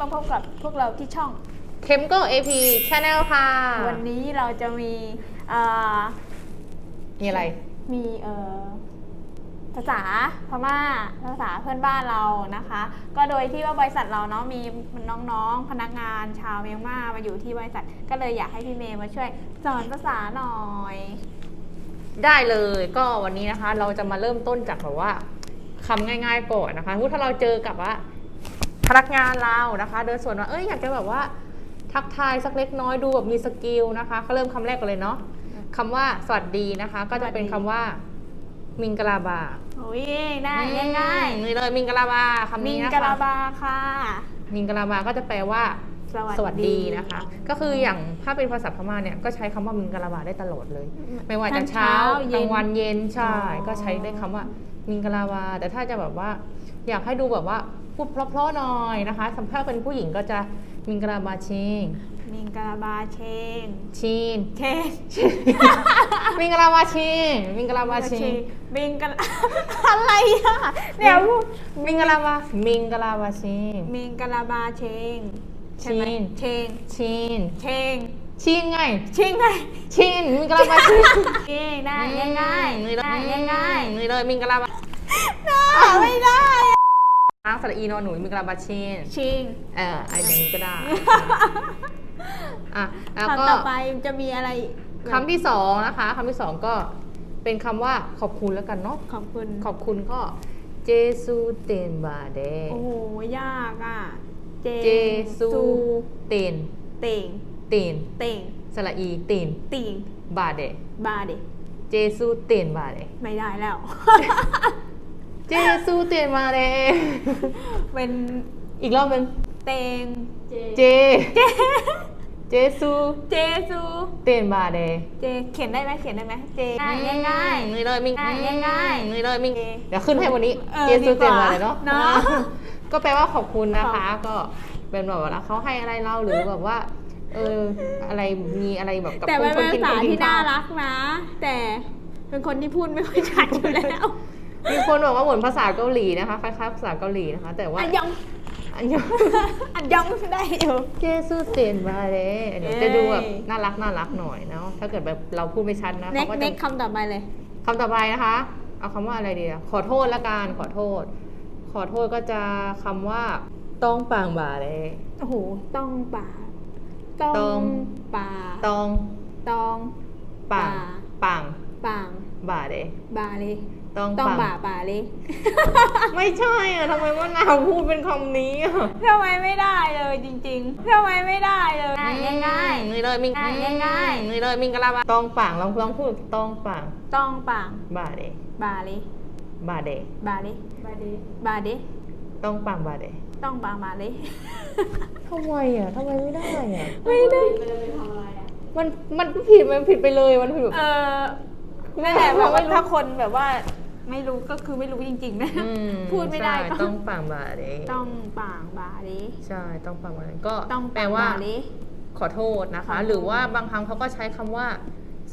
มาพบกับพวกเราที่ช่องเทมโก้ AP Channel ค่ะ วันนี้เราจะมีอ่ามีอะไร มีเอ่อภาษาพม่าภาษาเพื่อนบ้านเรานะคะ ก็โดยที่ว่าบริษัทเราเนาะมีน้องๆพนักงานชาวเมียนมามาอยู่ที่บริษัท ก็เลยอยากให้พี่เมย์มาช่วยสอนภาษาหน่อย ได้เลยก็วันนี้นะคะ เราจะมาเริ่มต้นจากแบบว่าคำง่าย ๆก่อนนะคะถ้าเราเจอกับว่า พนักงานเรานะคะ เดินสวนว่าเอ้ยอยากจะแบบว่าทักทายสักเล็กน้อยดูแบบมีสกิลนะคะก็เริ่มคำแรกกันเลยเนาะคำว่าสวัสดีนะคะ ก็จะเป็นคำว่า มิงกลาบาโอ้ยได้ง่ายๆนี่เลยมิงกลาบาๆคำมินี้งนะกะลาคะบาค่ะ มิงกลาบาก็จะแปลว่าสวัสสวัสดีนะคะ ก็คืออย่างถ้าเป็นภาษาพม่าเนี่ยก็ใช้คำว่ามิงกะลาบาได้ตลอดเลย ไม่ว่าจะเช้ากลางวันเย็นใช่อ๋อก็ใช้ได้คำว่ามิงกะลาบาแต่ถ้าจะแบบว่า อยากให้ดูแบบว่า พูดเพราะๆหน่อยนะคะสำหรับเป็นผู้หญิงก็จะมิงกะลาบาชิงมิงกะลาบาเชงชินเคมิงกะลาบาชิงมิงกะลาบาชิงมิงกะลาอะไรอะเนี่ยพูดมิงกะลาบามิงกะลาบาชิงมิงกะลาบาเชงใช่ไหมชิงเชงชินเชงชินไงชิงไงชินมิงกะลาบาชิงเง่ายได้ง่ายนี่เลยได้ง่ายนี่เลยมิงกะลาบาๆน่าไม่ได้ อ้างสระอีนอนหนูมิงกะลาบาชินชิงเออไอ้อย่างนี้ก็ได้อะแล้วก็คำต่อไปจะมีอะไรคำที่สองนะคะคำที่สองก็เป็นคำว่าขอบคุณแล้วกันเนาะขอบคุณขอบคุณก็เจซูเตนบาเดโอ้โหยากอะเจเจซูเตนเต่งเตนเต่งสระอีเตนติงบาเดบาเดเจซูเตนบาเดไม่ได้แล้ว เจซูเตนบาเดเป็นอีกรอบหนึ่งเตงเจเจ เจซูเจซู เตนบาเดเจ เขียนได้ไหมเขียนได้ไหมเจง่ายง่ายอืมนี่เลยมิงง่ายง่ายอืมนี่เลยมิงโอเคเดี๋ยวขึ้นให้วันนี้ เออเจซูดีเตกนว่าบาเดเนาะเนอะ ก็แปลว่าขอบคุณนะคะขอบก็เป็นแบบว่าเขาให้อะไรเราหรือแบบว่า เอออะไรมีอะไรแบบกับแต่คเป็นนชวนภากินษาคนกิที่นน่าข้าวรักนะ แต่เป็นคนที่พูดไม่ค่อยชัดอยู่แล้ว มีคนบอกว่าเหมือนภาษาเกาหลีนะคะคล้ายๆภาษาเกาหลีนะคะ แต่ว่าอันยองอันยองอันยองได้อยู่เจซูเตนบาเดเดี๋ยวจะดูแบบน่ารักน่ารักหน่อยเนาะถ้าเกิดแบบเราพูดไม่ชัดนะเน็กเขาก็เน็จะกคำต่อไปเลยคำต่อไปนะคะ เอาคำว่าอะไรดีอะขอโทษละกันขอโทษ ขอโทษก็จะคำว่าต้องปางบาเลยโอ้โหต้องป่าต้ต้อองงป่าต้องต้องปางป่าปาง ป่างบาเลยบาเลยต้องต้องปางป่าป่าเลยไม่ใช่อะทำไมว่านาวพูดเป็นคำนี้อะทำไมไม่ได้เลยจริงๆทำไมไม่ได้เลยง่ายง่ายอืมนี่เลยมิงง่ายง่ายอืมนี่เลยมิงกะลาบาต้องปางลองลองพูดต้องปางๆต้องป่างบาเดบาเลยบาเดบาเลยบาเดบาเดต้องปางบาเดต้องป่างบาเลยทำไมอะทำไมไม่ได้อะไม่ได้มันมันผิดมันผิดไปเลยมันผิดแบบเออ นั่นแหละแบบว่าถ้าคนแบบว่าไม่รู้ก็คือไม่รู้จริงๆนะ อืมพูดไม่ได้ใช่ก็ต้องปางบาเดต้องป่างบาเลยใช่ต้องปางบาเดก็ต้องแปลป่างว่าบาเลยขอโทษนะขอคะ โทษ หรือว่าบางครั้งเขาก็ใช้คำว่า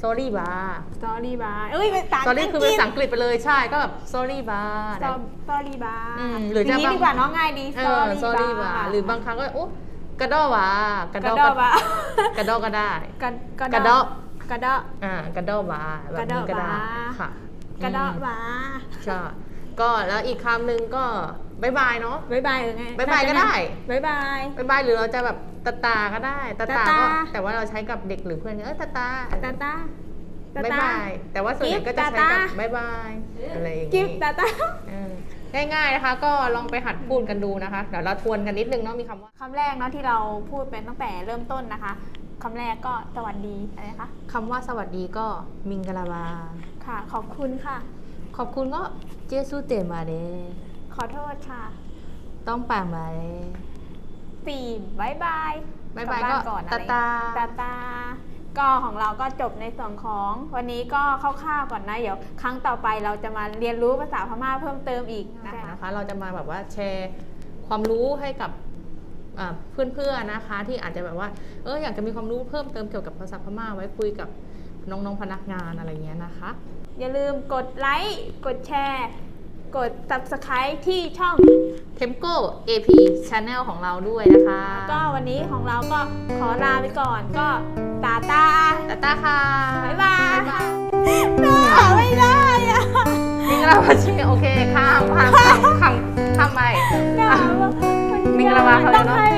sorry bar sorry บาเอ้ยเป็นภาษา sorry คือเป็นภาษาอังกฤษไปเลยใช่ก็แบบ sorry bar สอ sorry บาอืมหรือจะย่างนี้บาง ดีกว่าเน้องง่ายดีเออ sorry bar หรือบางครั้งก็โอ้กระดอวากระกดระอดอบากระดอก็ได้ กระกระดอก กระดอกอ่ากระดอบาแบบนี้ก็ได้กระดอบาค่ะกระดอกมบาใช่ก็แล้วอีกคำหนึ่งก็บายบายเนาะบายบายหรือไงบ๊ายบายก็ได้บายบายบายบายหรือเราจะแบบตาตาก็ได้ตาตาตาก็ตาแต่ว่าเราใช้กับเด็กหรือเพื่อนเออตาตาตาตาตาบายตาบายแต่ว่าส่วนใหญ่ก็จะใช้กิ๊กับบตาตาบายบายอะไรอย่างกิงี้ฟตาตาเออง่ายๆนะคะ ก็ลองไปหัดพูดกันดูนะคะ เดี๋ยวเราทวนกันนิดนึงเนาะมีคำว่าคำแรกเนาะที่เราพูดเป็นตั้งแต่เริ่มต้นนะคะ คำแรกก็สวัสดีอะไรคะคำว่าสวัสดีก็มิงกะลาบา ค่ะ ขอบคุณค่ะ ขอบคุณก็เจสุเตมาเดขอโทษค่ะ ต้องปางมาเดสี่บายบายบายบายลัก็บ้นก่อนอะไรตาตาตาตาก็ของเราก็จบในส่วนของวันนี้ก็คร่าวๆก่อนนะเดี๋ยวครั้งต่อไปเราจะมาเรียนรู้ภาษาพม่าเพิ่มเติมอีกนะคะนะคะเราจะมาแบบว่าแชร์ความรู้ให้กับอ่า เพื่อนๆนะคะ ที่อาจจะแบบว่าเอออยากจะมีความรู้เพิ่มเติมเกี่ยวกับภาษาพม่าไว้คุยกับน้องๆพนักงานอะไรเงี้ยนะคะ อย่าลืมกดไลค์ กดแชร์ กด subscribe ที่ช่อง Temco AP Channel ของเราด้วยนะคะ ก็วันนี้ของเราก็ขอลาไปก่อนก็ตาตาตาตาค่ะบ๊ายบายน่าไม่ได้อะมิงลาวาชิโอเคข้ามข้ามข้ามข้ามข้ามไป น่ามิงล